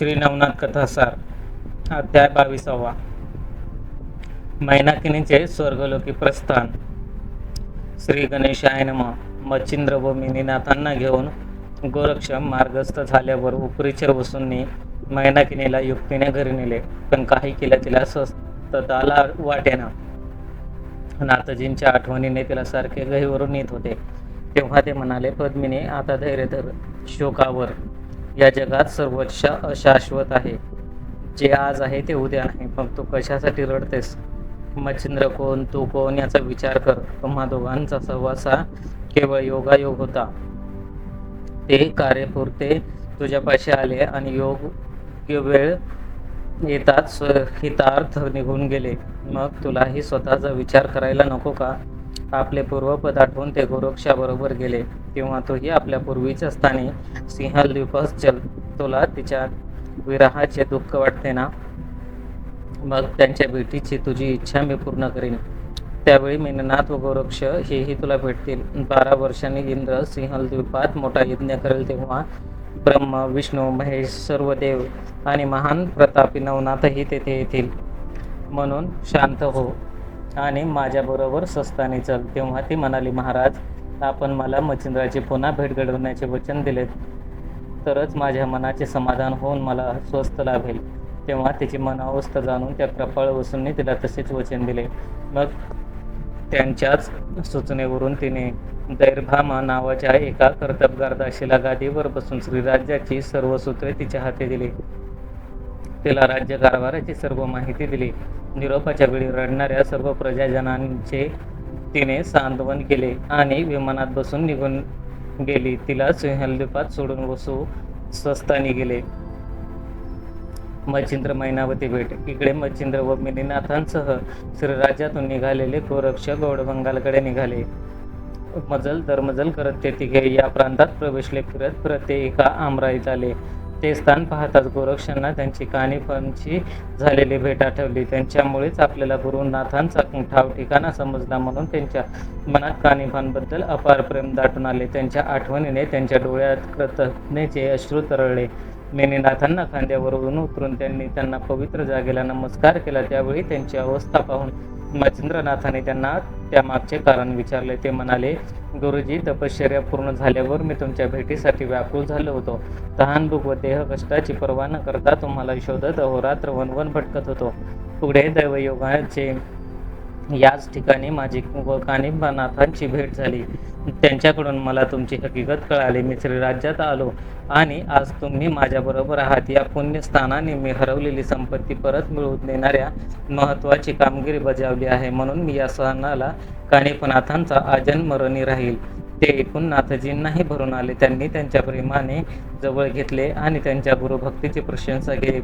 श्री नवनाथ कथासार अध्याय बावीसावा. मैनाकिनीचे स्वर्गलोकी प्रस्थान. श्री गणेशाय नम. मच्छिंद्र व मिनीनाथांना घेऊन गोरक्ष मार्गस्थ झाल्यावर उपरीच्या वसूंनी मैनाकिनीला युक्तीने घरी नेले पण काही केल्या तिला स्वस्तताला वाटेना. नाथजींच्या आठवणीने तिला सारखे गहीवरून येत होते. तेव्हा ते म्हणाले पद्मिनी आता धैर्य धर शोकावर. या जगात सर्वोच्च अशाश्वत आहे. जे आज आहे ते उद्या आहे. मग तू कशासाठी रडतेस? मच्छिंद्र कोण तू कोण याचा विचार कर. तुम्हा दोघांचा सहवास हा केवळ योगायोग होता. ते कार्यपुरते तुझ्यापाशी आले आणि योग वेळ येताच हितार्थ निघून गेले. मग तुलाही स्वतःचा विचार करायला नको का? आपले पूर्वपद आठवून ते गोरक्षाबरोबर गेले. तेव्हा तोही आपल्या पूर्वीच्या स्थानी सिंहद्वीपस चल तुला तिच्या विराहाचे दुःख वाटते ना? मग त्यांच्या भेटीची तुझी इच्छा मी पूर्ण करीन. त्यावेळी मेननाथ व गोरक्ष हेही तुला भेटतील. बारा वर्षांनी इंद्र सिंहलद्वीपात मोठा यज्ञ करेल तेव्हा ब्रह्म विष्णू महेश सर्व देव आणि महान प्रतापी नवनाथही तेथे येतील. म्हणून शांत हो. आणि माझ्याबरोबर स्वस्ताने चल तेव्हा ती म्हणाली महाराज आपण मला मच्छिंद्राची पुन्हा भेट घडवण्याचे वचन दिले तरच माझ्या मनाचे समाधान होऊन मला स्वस्थ लाभेल. तेव्हा तिची मनावस्था जाणून त्या कृपाळ वसूंनी तिला तसेच वचन दिले. मग त्यांच्याच सूचनेवरून तिने दैर्भामा नावाच्या एका कर्तबगार दाशीला गादीवर बसून श्रीराज्याची सर्व सूत्रे तिच्या हाती दिली. तिला राज्य कारभाराची सर्व माहिती दिली. निरोपाच्या वेळी रडणाऱ्या सर्व प्रजाजनांचे तिने सांत्वन केले आणि विमानात बसून निघून गेली. तिला सिंहद्वीपात सोडून वसू स्वस्तानी गेले. मच्छिंद्र मैनावती भेट. इकडे मच्छिंद्र व मिनीनाथांसह श्रीराज्यातून निघालेले गोरक्ष गौडबंगालकडे निघाले. मजल दरमजल करत ते तिघे या प्रांतात प्रवेशले फिरत फिरत ते एका आमराईत आले. ते स्थान पाहताच गोरक्षांना त्यांची कानिफांची झालेली भेट आठवली. त्यांच्यामुळेच आपल्याला गुरुनाथांचा ठाव ठिकाणा समजला म्हणून त्यांच्या मनात कानिफांबद्दल अपार प्रेम दाटून आले. त्यांच्या आठवणीने त्यांच्या डोळ्यात कृतज्ञतेचे अश्रू तरळले. मेनीनाथांना खांद्यावरून उतरून त्यांनी त्यांना पवित्र जागेला नमस्कार केला. त्यावेळी त्यांची अवस्था पाहून मच्छिंद्रनाथाने त्यांना त्यामागचे कारण विचारले ते म्हणाले गुरुजी तपश्चर्या पूर्ण झाल्यावर मी तुमच्या भेटीसाठी व्याकुळ झालो होतो. तहानभूक व देह कष्टाची पर्वा न करता तुम्हाला शोधत अहोरात्र वनवन भटकत होतो. पुढे दैवयोगाचे याच ठिकाणी माझी व कानिंबानाथांची भेट झाली. त्यांच्याकडून मला तुमची हकीकत कळाली. मी श्रीराज्यात आलो आणि आज तुम्ही माझ्याबरोबर आहात. या पुण्यस्थानाने मी हरवलेली संपत्ती परत मिळवून देणाऱ्या महत्त्वाची कामगिरी बजावली आहे. म्हणून मी या सणाला कानिपनाथांचा आजन्मरणी राहील. ते ऐकून नाथजींनाही भरून आले. त्यांनी त्यांच्या प्रेमाने जवळ घेतले आणि त्यांच्या गुरुभक्तीची प्रशंसा केली.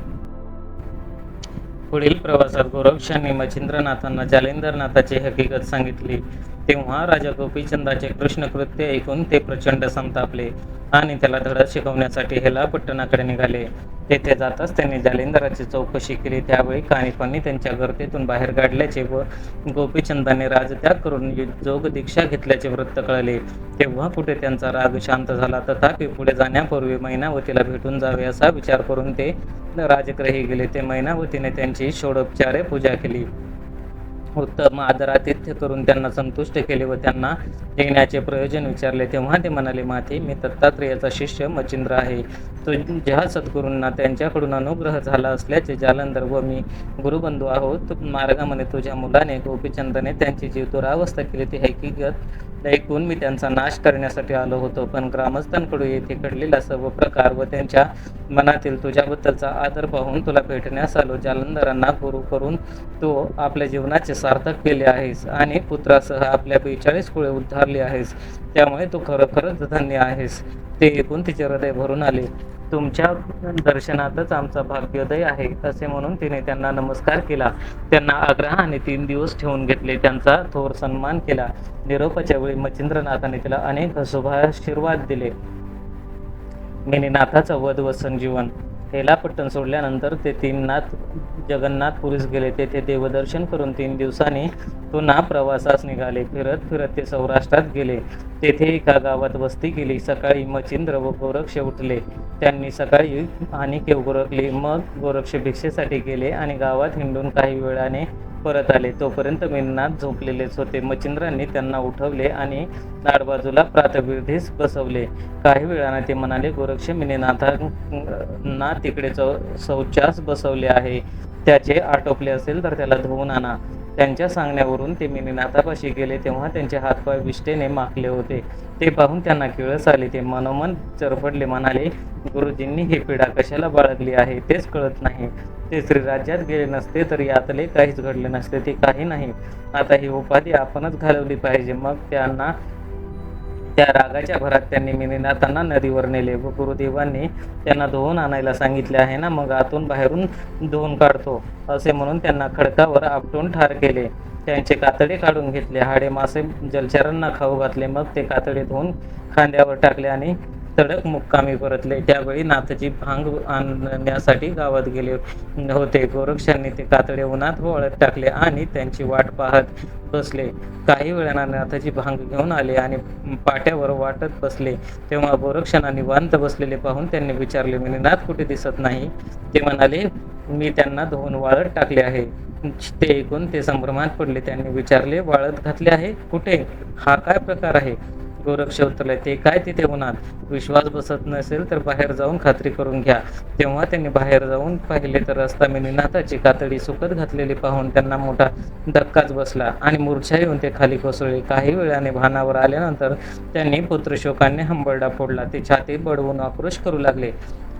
पुढील प्रवासात गोरक्षांनी मच्छिंद्रनाथांना जालिंदरनाथाची हकीकत सांगितली. तेव्हा राजा गोपीचंदाचे कृष्णकृत्य ऐकून ते प्रचंड संतापले आणि त्याला धडा शिकवण्यासाठी हेलापट्टणाकडे निघाले. तेथे जाताच त्यांनी जालिंदराची चौकशी केली. त्यावेळी कानिपांनी त्यांच्या गर्दीतून बाहेर काढल्याचे व गोपीचंदाने राजत्याग करून जोग दीक्षा घेतल्याचे वृत्त कळले. तेव्हा कुठे त्यांचा राग शांत झाला? तथापि पुढे जाण्यापूर्वी मैनावतीला भेटून जावे असा विचार करून ते राजग्रही गेले. ते मैनावतीने त्यांची षोडोपचारे पूजा केली. उत्तम आदरातिथ्य करून त्यांना संतुष्ट केले व त्यांना येण्याचे विचारले तेव्हा ते म्हणाले माथे मी दत्तात्रेयाचा शिष्य मचिंद्र आहे. तुझ्या सद्गुरूंना त्यांच्याकडून अनुग्रह झाला असल्याचे जालंधर व मी गुरुबंधू आहोत मार्गामध्ये तुझ्या मुलाने गोपीचंदने त्यांची जी दुरावस्था केली. ती हकीकत ऐकून मी त्यांचा नाश करण्यासाठी आलो होतो पण ग्रामस्थांकडून येथे घडलेला सर्व प्रकार व त्यांच्या मनातील तुझ्याबद्दलचा आदर पाहून तुला भेटण्यास आलो जालंधरांना गुरु करून तू आपल्या जीवनाचे सार्थक केले आहेस आणि पुत्रासह आपल्या बेचाळीस कुळे उद्धारले आहेस त्यामुळे तू खरोखरच धन्य आहेस. ते ऐकून तिचे हृदय भरून आले. तुमच्या दर्शनातच आमचा भाग्योदय आहे असे म्हणून तिने त्यांना नमस्कार केला. त्यांना आग्रहाने तीन दिवस ठेवून घेतले त्यांचा थोर सन्मान केला. निरोपाच्या वेळी मच्छिंद्रनाथाने तिला अनेक शुभाशीर्वाद दिले. मिनीनाथाचा वध व संजीवन. हेलापट्टण सोडल्यानंतर ते तीन नाथ जगन्नाथपुरीस गेले. तेथे देवदर्शन करून तीन दिवसांनी पुन्हा प्रवासास निघाले. फिरत फिरत ते सौराष्ट्रात गेले. तेथे एका गावात वस्ती केली. सकाळी मचिंद्र व गोरक्ष उठले. त्यांनी सकाळी आणि केव गोरखली. मग गोरक्ष भिक्षेसाठी गेले आणि गावात हिंडून काही वेळाने परत आले तोपर्यंत मीननाथ झोपलेलेच होते. मच्छिंद्रांनी त्यांना उठवले आणि दाडबाजूला प्रातविधीस बसवले. काही वेळाने ते म्हणाले गोरक्ष मिनीनाथांना तिकडे चौ शौचास बसवले आहे. त्याचे आटोपले असेल तर त्याला धुवून आणा. त्यांच्या सांगण्यावरून ते मिनीनाथापाशी गेले तेव्हा त्यांचे हातपाय विष्ठेने माखले होते. ते पाहून त्यांना किळस आली. ते मनोमन चरफडले म्हणाले गुरुजींनी ही पीडा कशाला बाळगली आहे? तेच कळत नाही. ते श्रीराज्यात गेले नसते तर यातले काहीच घडले नसते. ते काही नाही. आता ही उपाधी आपणच घालवली पाहिजे. मग त्यांना त्या रागाच्या भरात त्यांनी मिनिनाथांना नदीवर नेले. व गुरुदेवांनी त्यांना धुवून आणायला सांगितले आहे ना मग आतून बाहेरून धुवून काढतो असे म्हणून त्यांना खडकावर आपटून ठार केले. त्यांचे कातडे काढून घेतले. हाडे मासे जलचरांना खाऊ घातले. मग ते कातडे धुवून खांद्यावर टाकले आणि तडक मुक्कामी परतले. त्यावेळी नाथाची भांग आणण्यासाठी गावात गेले होते. गोरक्षांनी ते कातडे उन्हात वळत टाकले आणि त्यांची वाट पाहत बसले. काही वेळानं नाथाची भांग घेऊन आले आणि पाट्यावर वाटत बसले. तेव्हा गोरक्षांना निवांत बसलेले पाहून त्यांनी विचारले मिनीनाथ कुठे दिसत नाही? ते म्हणाले मी त्यांना धुवून वाळत टाकले आहे. ते ऐकून ते संभ्रमात पडले. त्यांनी विचारले वाळत घातले आहे? कुठे? हा काय प्रकार आहे? गोरक्ष उतरले ते काय तिथे उन्हात विश्वास बसत नसेल तर बाहेर जाऊन खात्री करून घ्या. तेव्हा त्यांनी बाहेर जाऊन पाहिले तर रस्ता मिनीनाथाची कातडी सुकत घातलेली पाहून त्यांना मोठा धक्काच बसला आणि मूर्छा येऊन ते खाली कोसळले. काही वेळाने भानावर आल्यानंतर त्यांनी पुत्रशोकाने हंबरडा फोडला. ते छाती बडवून आक्रोश करू लागले.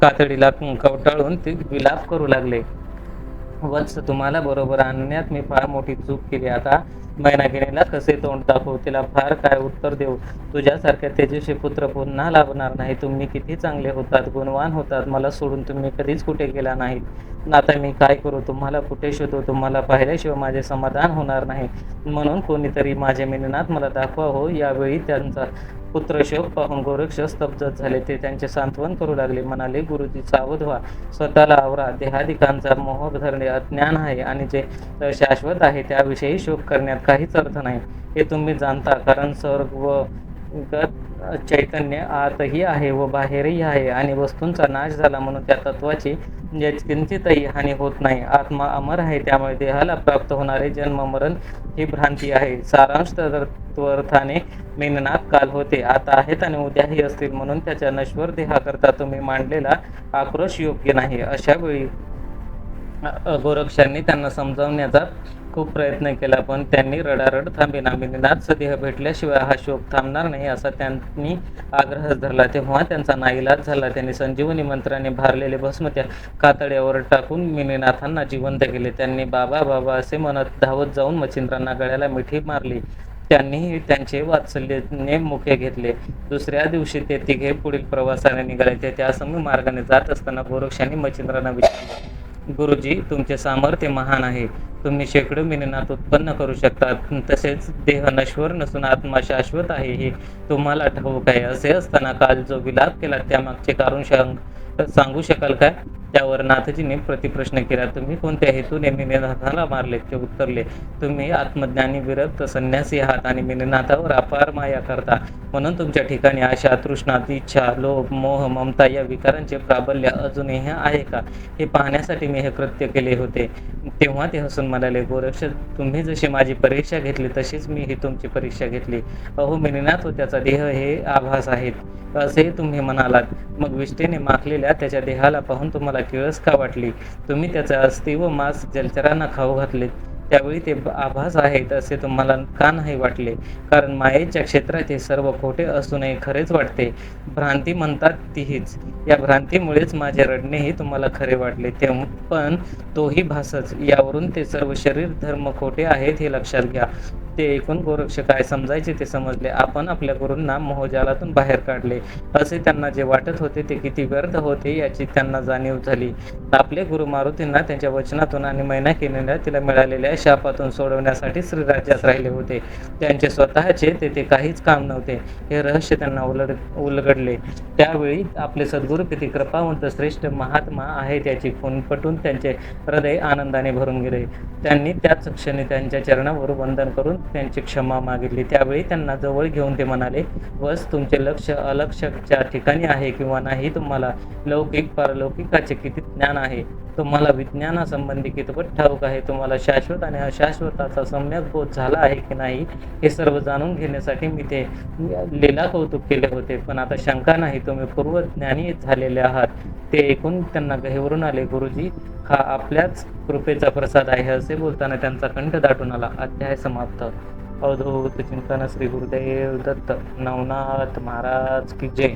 कातडीला कवटाळून ते विलाप करू लागले. वत्स तुम्हाला बरोबर आणण्यात मी फार मोठी चूक केली. आता मैनागिरीला कसे तोंड दाखवू तिला फार काय उत्तर देऊ? तुझ्यासारख्या तेजस्वी पुत्र पुन्हा लाभणार नाही. तुम्ही किती चांगले होतात गुणवान होतात. मला सोडून तुम्ही कधीच कुठे गेला नाहीत. आता मी काय करू? तुम्हाला कुठे शोधू? तुम्हाला पाहिल्याशिवाय माझे समाधान होणार नाही. म्हणून कोणीतरी माझे मिनीनाथ मला दाखवा हो यावेळी त्यांचा पुत्रशोक पाहून गोरक्ष स्तब्धत झाले. ते त्यांचे सांत्वन करू लागले. म्हणाले गुरुजी सावध व्हा स्वतःला आवरा. देहादिकांचा मोह धरणे अज्ञान आहे आणि जे शाश्वत आहे त्याविषयी शोक करण्यात काहीच अर्थ नाही. हे तुम्ही जाणता कारण स्वर्ग व गत चैतन्य आतही आहे व बाहेरही आहे आणि वस्तूंचा नाश झाला म्हणून त्या तत्वाची म्हणजे किंचितही हानी होत नाही. आत्मा अमर आहे त्यामुळे देहाला प्राप्त होणारे जन्म मरण ही भ्रांती आहे. सारांश तत्वर्थाने मेननाथ काल होते. आता आहेत आणि उद्याही असतील म्हणून त्याच्या नश्वर देहाकरता तुम्ही मांडलेला आक्रोश योग्य नाही. अशा वेळी गोरक्षांनी त्यांना समजावण्याचा खूप प्रयत्न केला पण त्यांनी रडारड थांबेना मिनिनाथ देह भेटल्याशिवाय हा शोक थांबणार नाही असा त्यांनी आग्रह धरला. तेव्हा त्यांचा नाईलाज झाला. त्यांनी संजीवनी मंत्राने भारलेले भस्म त्या कातड्यावर टाकून मिनीनाथांना जिवंत केले. त्यांनी बाबा बाबा असे म्हणत धावत जाऊन मच्छिंद्रांना गळ्याला मिठी मारली. त्यांनीही त्यांचे वात्सल्यने मुखे घेतले. दुसऱ्या दिवशी ते तिघे पुढील प्रवासाने निघाले. ते त्या समी मार्गाने जात असताना गोरक्षांनी मच्छिंद्रांना विचारले गुरुजी तुमचे सामर्थ्य महान आहे. तुम्ही शेकडो मिनिनात उत्पन्न करू शकता तसेच देह नश्वर नसून आत्मा शाश्वत आहे हे तुम्हाला ठाऊक आहे. असे असताना काल जो विलाप केला त्यामागचे कारण सांगू शकाल काय त्यावर नाथजीने प्रतिप्रश्न केला तुम्ही कोणत्या हेतूने मिनेनाथाला मारले? ते उत्तरले तुम्ही आत्मज्ञानी विरक्त संन्यासी आहात आणि मिनेनाथावर अपार माया करता. म्हणून तुमच्या ठिकाणी आशा तृष्णा इच्छा लोभ मोह ममता या विकारांचे प्राबल्य अजूनही आहे का? हे पाहण्यासाठी मी हे कृत्य केले होते. तेव्हा ते हसून म्हणाले गोरक्ष तुम्ही जशी माझी परीक्षा घेतली तशीच मी ही तुमची परीक्षा घेतली. अहो मिनिनाथ हो त्याचा देह हे आभास आहेत. असे तुम्ही म्हणालात. मग विष्ठेने माखलेल्या त्याच्या देहाला पाहून तुम्हाला किळस का वाटली. तुम्ही त्याचा अस्थि व मांस जलचरांना खाऊ घातले त्यावेळी ते आभास आहेत असे तुम्हाला का नाही वाटले? कारण मायेच्या क्षेत्रात हे सर्व खोटे असूनही खरेच वाटते. भ्रांती म्हणतात तीहीच या भ्रांतीमुळेच माझे रडणेही तुम्हाला खरे वाटले. ते पण तोही भासच. यावरून ते सर्व शरीर धर्म खोटे आहेत हे लक्षात घ्या. ते ऐकून गोरक्ष काय समजायचे ते समजले. आपण आपल्या गुरूंना मोहजालातून बाहेर काढले. असे त्यांना जे वाटत होते ते किती व्यर्थ होते याची त्यांना जाणीव झाली. आपले गुरु मारुतींना त्यांच्या वचनातून आणि मैना केलेल्या तिला मिळालेल्या शापातून सोडवण्यासाठी श्रीराज्यात राहिले होते. त्यांचे स्वतःचे तेथे काहीच काम नव्हते. हे रहस्य त्यांना उलड उलगडले. त्यावेळी आपले सद्गुरू किती कृपावंत श्रेष्ठ महात्मा आहेत याची खून पटून त्यांचे हृदय आनंदाने भरून गेले. त्यांनी त्याच क्षणी त्यांच्या चरणावर वंदन करून त्यांची क्षमा मागितली. त्यावेळी त्यांना जवळ घेऊन ते म्हणाले बस तुमचे लक्ष अलक्षच्या ठिकाणी आहे किंवा नाही तुम्हाला लौकिक परलौकिकाचे किती ज्ञान आहे. तुम्हाला विज्ञानासंबंधी कितपत ठाऊक आहे तुम्हाला शाश्वत आणि अशाश्वताचा सम्यक बोध झाला आहे की नाही हे सर्व जाणून घेण्यासाठी मी ते लीला कौतुक केले होते. पण आता शंका नाही तुम्ही पूर्वज्ञानी झालेले आहात. ते ऐकून त्यांना गहिवरून आले गुरुजी हा आपल्याच कृपेचा प्रसाद आहे असे बोलताना त्यांचा कंठ दाटून आला. अध्याय समाप्त. अवधूत चिंतन श्री गुरुदेव दत्त. नवनाथ महाराज की जय.